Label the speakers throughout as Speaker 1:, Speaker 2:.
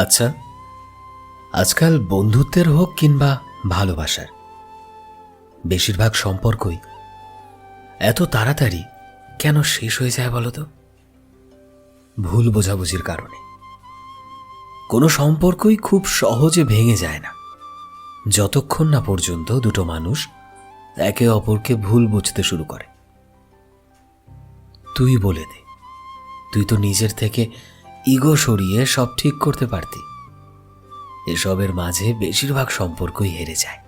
Speaker 1: আচ্ছা আজকাল বন্ধুত্বের হোক কিংবা ভালোবাসার, বেশিরভাগ সম্পর্কই এত তাড়াতাড়ি কেন শেষ হয়ে যায় বলো তো? ভুল বোঝাবুঝির কারণে। কোনো সম্পর্কই খুব সহজে ভেঙে যায় না। যতক্ষণ না পর্যন্ত দুটো মানুষ একে অপরকে ভুল বুঝতে শুরু করে। তুই বলে দে। তুই তো নিজের থেকে ইগো সরিয়ে সব ঠিক করতে পারতি। এসবের মাঝে বেশিরভাগ সম্পর্কই হেরে যায়।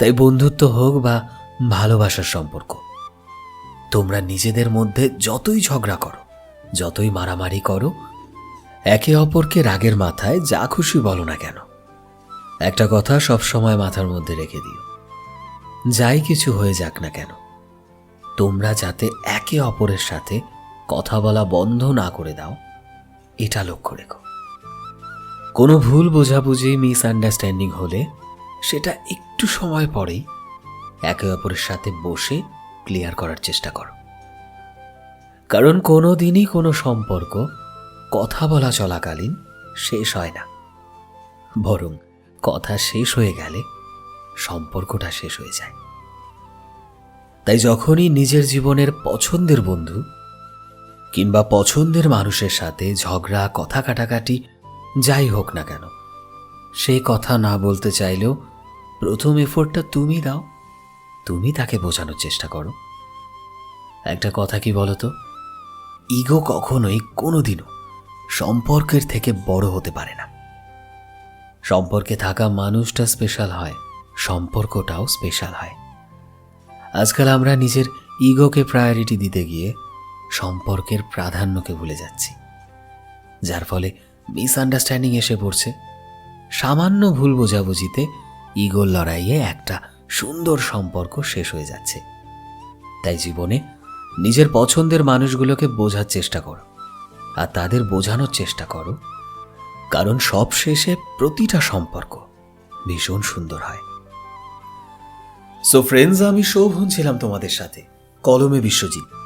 Speaker 1: তাই বন্ধুত্ব হোক বা ভালোবাসার সম্পর্ক, তোমরা নিজেদের মধ্যে যতই ঝগড়া করো, যতই মারামারি করো, একে অপরকে রাগের মাথায় যা খুশি বলো না কেন। একটা কথা সব সময় মাথার মধ্যে রেখে দিও, যাই কিছু হয়ে যাক না কেন, তোমরা যাতে একে অপরের সাথে কথা বলা বন্ধ না করে দাও। এটা লক্ষ্য রেখো। কোনো ভুল বোঝাবুঝি মিসআন্ডারস্ট্যান্ডিং হলে সেটা একটু সময় পরেই একে অপরের সাথে বসে ক্লিয়ার করার চেষ্টা করো। কারণ কোনো দিনই কোনো সম্পর্ক কথা বলা চলাকালীন শেষ হয় না। বরং কথা শেষ হয়ে গেলে সম্পর্কটা শেষ হয়ে যায়। তাই যখনই নিজের জীবনের পছন্দের বন্ধু কিংবা পছন্দের মানুষের সাথে ঝগড়া, কথা কাটাকাটি, যাই হোক না কেন, সে কথা না বলতে চাইলেও প্রথম এফোর্টটা তুমি দাও। তুমি তাকে বোঝানোর চেষ্টা করো। একটা কথা কি বলতো? ইগো কখনোই কোনোদিনও সম্পর্কের থেকে বড় হতে পারে না। সম্পর্কে থাকা মানুষটা স্পেশাল হয়, সম্পর্কটাও স্পেশাল হয়। আজকাল আমরা নিজের ইগোকে প্রায়োরিটি দিতে গিয়ে সম্পর্কের প্রাধান্যকে ভুলে যাচ্ছি। যার ফলে মিসআন্ডারস্ট্যান্ডিং এসে পড়ছে। সামান্য ভুল বোঝাবুঝিতে ইগোর লড়াইয়ে একটা সুন্দর সম্পর্ক শেষ হয়ে যাচ্ছে। তাই জীবনে নিজের পছন্দের মানুষগুলোকে বোঝার চেষ্টা করো। আর তাদের বোঝানোর চেষ্টা করো। কারণ সব শেষে প্রতিটা সম্পর্ক ভীষণ সুন্দর হয়। সো ফ্রেন্ডস আমি শোভন ছিলাম তোমাদের সাথে। কলমে বিশ্বজিৎ।